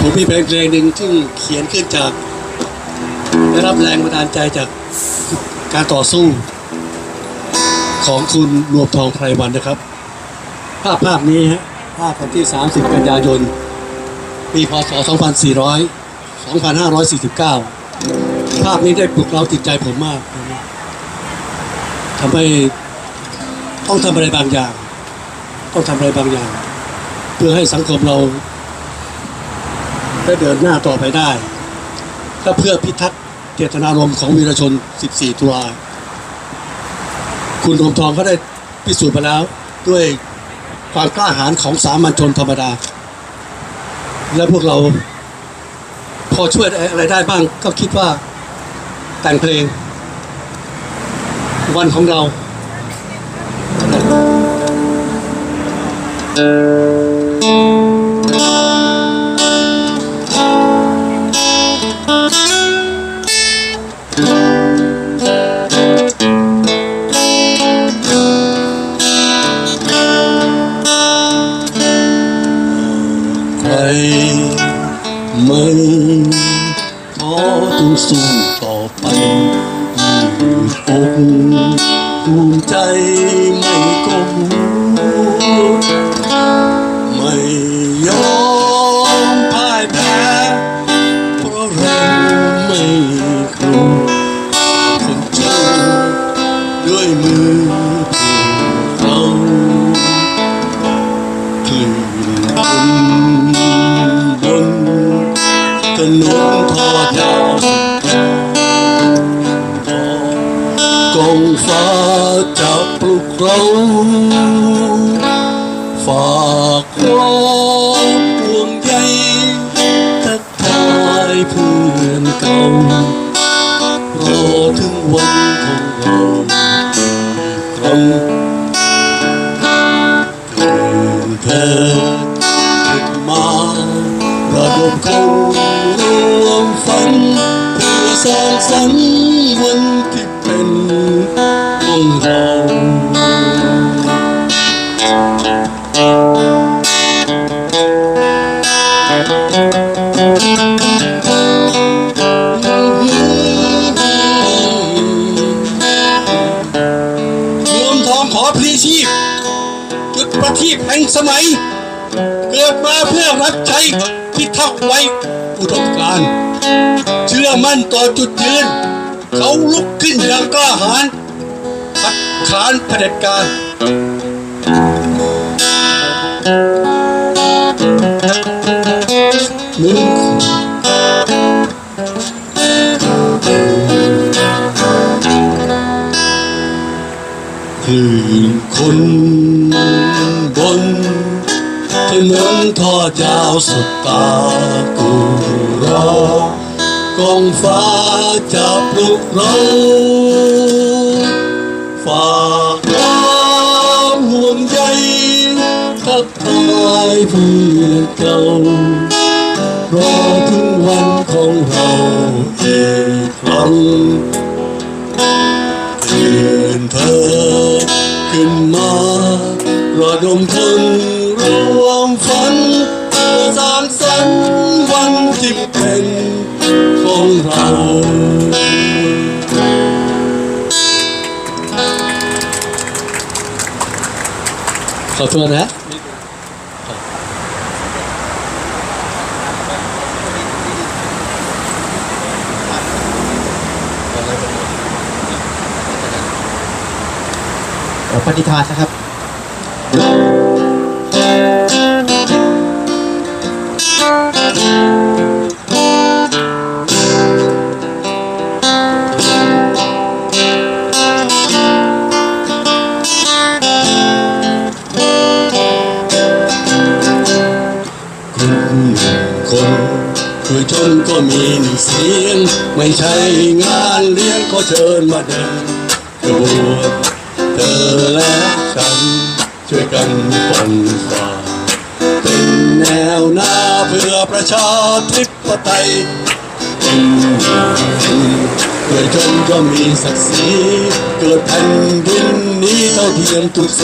ผมมีเพลงเพลงหนึ่งที่เขียนขึ้นจากได้รับแรงบันดาลใจจากการต่อสู้ ของคุณรวมทองไพรวันนะครับ ภาพภาพนี้ฮะภาพวันที่ 30 กันยายนปีพศ 2400 2549 ภาพนี้ได้ปลุกเราจิตใจผมมากทำให้ต้องทำอะไรบางอย่าง ต้องทำอะไรบางอย่าง เพื่อให้สังคมเรา ได้เดินหน้าต่อไปได้และเพื่อพิทักษ์เจตนารมณ์ของวีรชน 14 ตุลาคุณรวมทองก็ได้พิสูจน์มาแล้วด้วยความกล้าหาญของสามัญชนธรรมดา และพวกเราพอช่วยอะไรได้บ้างก็คิดว่าแต่งเพลง วันของเราใค เราฝากความห่วงใยทักทายเพื่อนเก่ารอถึงวันของเราอีกครั้งตื่นเถิดขึ้นมาระดมคนรวมฝันเพื่อสร้างสรรค์ แห่งสมัย เกิดมาเพื่อรับใช้พิทักษ์ไว้อุดมการเชื่อมั่นต่อจุดยืน เขาลุกขึ้นอย่างกล้าหาญคัดค้านเผด็จการหนึ่งคลื่นคน ถนนทอดยาวสุดตากูรอกองฟ้าจะปลุกเราฝากความห่วงใยทักทายเพื่อนเก่ารอถึงวันของเราอีกครั้งตื่นเธอขึ้นมาระดมคน ของเราขอโทษนะปฏิทานนะครับ ใช่งานเลี้ยงก็เชิญมาเดินกระบวนเธอและฉัน ช่วยกันปนฝ่าเป็นแนวหน้าเพื่อประชาธิปไตยเคยจนก็มีศักดิ์ศรีเกิดแผ่นดินนี้เท่าเทียมทุกเส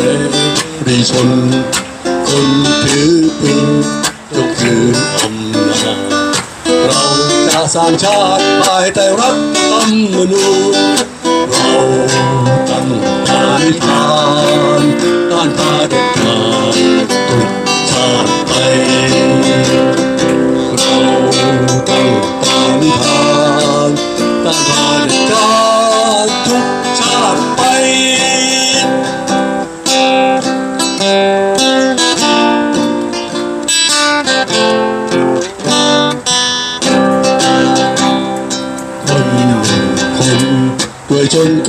รีชน คนถือปืนยกคืนอำนาจาสร้างชาติภายใต้รัฐธรรมนูญเราตั้งปณิธานต้านพาเด็จขาดทุกชาติไป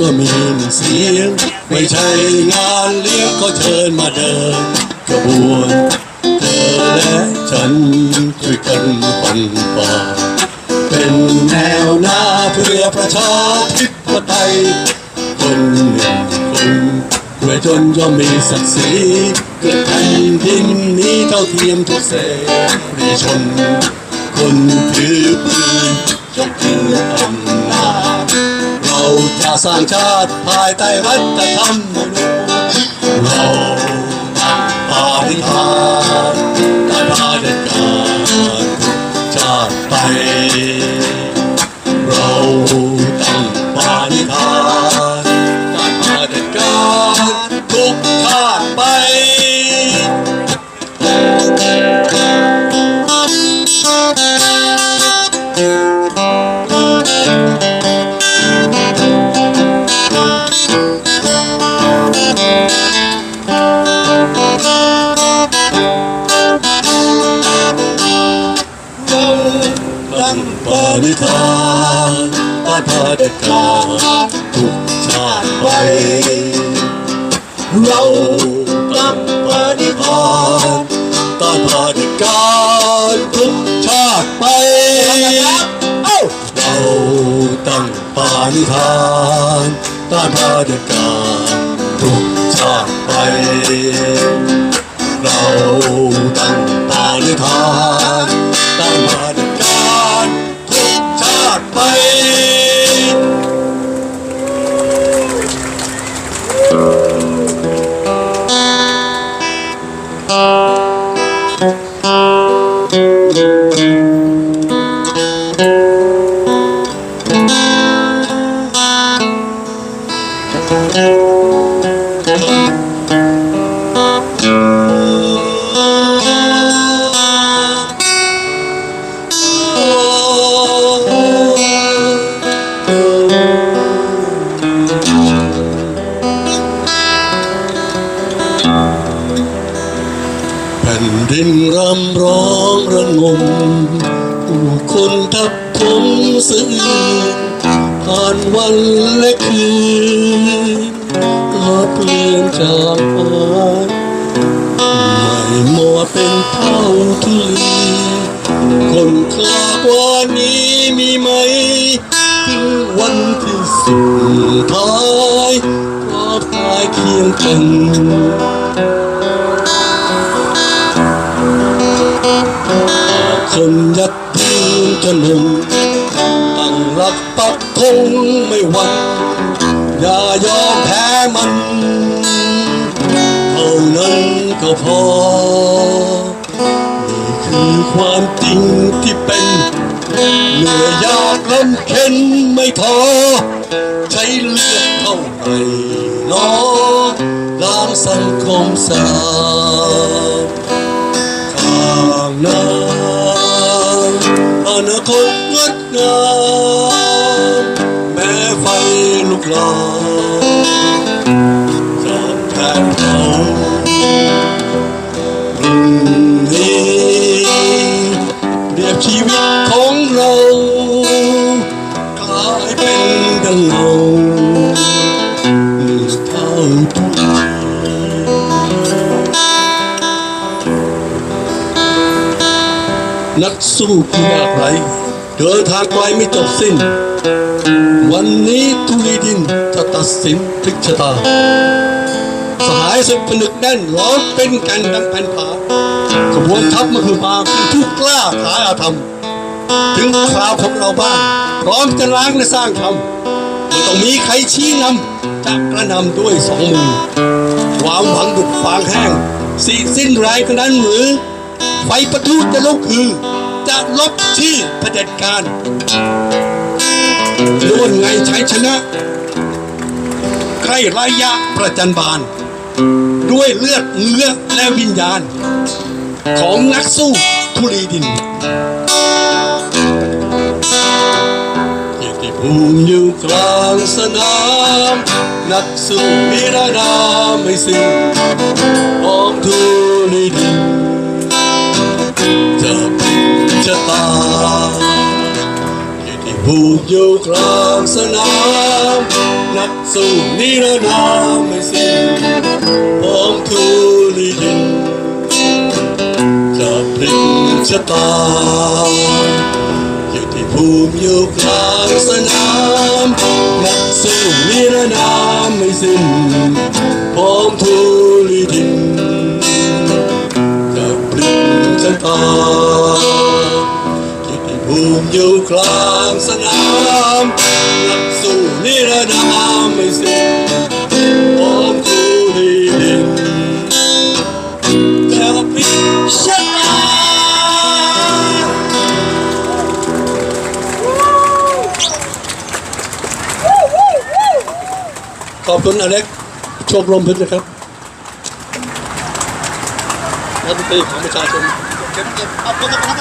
ก็มีเสียง ไม่ใช่งานเลี้ยงก็เชิญมาเดินกระบวนเธอและฉันช่วยกันปันป่าเป็นแนวหน้าเพื่อประชาธิปไตยคนหนึ่งคนด้วยจนย่อมมีศักดิ์ศรีเกิดแผ่นดินนี้เท่าเทียมทุกเสรีชน คนถือปืนยกถืออำนาจ เราจะสร้างชาติภายใต้รัฐธร กาทุกชาติไป เราตั้งปณิธานต้านพาเด็จการทุกชาติไปเราตั้งปณิธานต้านพาเด็จการทุกชาติไป แผ่นดินรำร้องระงมผู้คนทับถมสื่อผ่านวันและคืนลบเปลือนจางหายไม่หมดเป็นเท่าทุลีคนคลาบวันนี้มีไหมถึงวันที่สุดท้ายรอตายเคียงกัน คนยัดยืนจนหนึ่งตั้งรับปักธงไม่หวั่นอย่ายอมแพ้มันเท่านั้นก็พอ นี่คือความจริงที่เป็นเหนื่อยยากลำเค็นไม่ท้อใช้เลือดเท่าไหร่น้อ สังคมสาบข้างหน้าอนาคตงดงามแม้ไฟลุกลามจากแผ่น สู้ผู้ยากไร้เดินทางไกลไม่จบสิ้น วันนี้ทุลีดินจะตัดสินพลิกชะตา สหายศึกผนึกแน่นล้อมเป็นกันดังแผ่นผาขบวนทัพมาคือมาคือผู้กล้าขายอาธรรม ถึงคราวของเราบ้างพร้อมจะล้างและสร้างธรรมไม่ต้องมีใครชี้นำจะกระนำด้วยสองมือ ความหวังดุดฟางแห้งสีสิ้นแรกันนั้นหรือ ไฟประทุจะลุกคือ จะลบที่เผด็จการล้วนไงใช้ชนะใครระยะประจันบานด้วยเลือดเนื้อและวิญญาณ ของนักสู้ทุลีดินกียรติภูมิอยู่กลางสนาม นักสู้นิรนามไม่สิ้น เกียรติภูมิอยู่กลางสนาม นักสู้นิรนามไม่สิ้นพร้อมทุลีดินจะพลิกชะตาอยู่ที่ภูมิอยู่กลางสนาม นักสู้นิรนามไม่สิ้นพร้อมทูลีดินจะพลิกชะตาอยู่ที่ภูมิอยู่กลาง สนามนักสู้นิรนามไม่สิ้นพร้อมทูลีดินจะพลิกชะตาขอบคุณอเล็กโชคลมเพชรนะครับรัฐมนตรีของประชาชนเก็บเก็บเอาคนละคน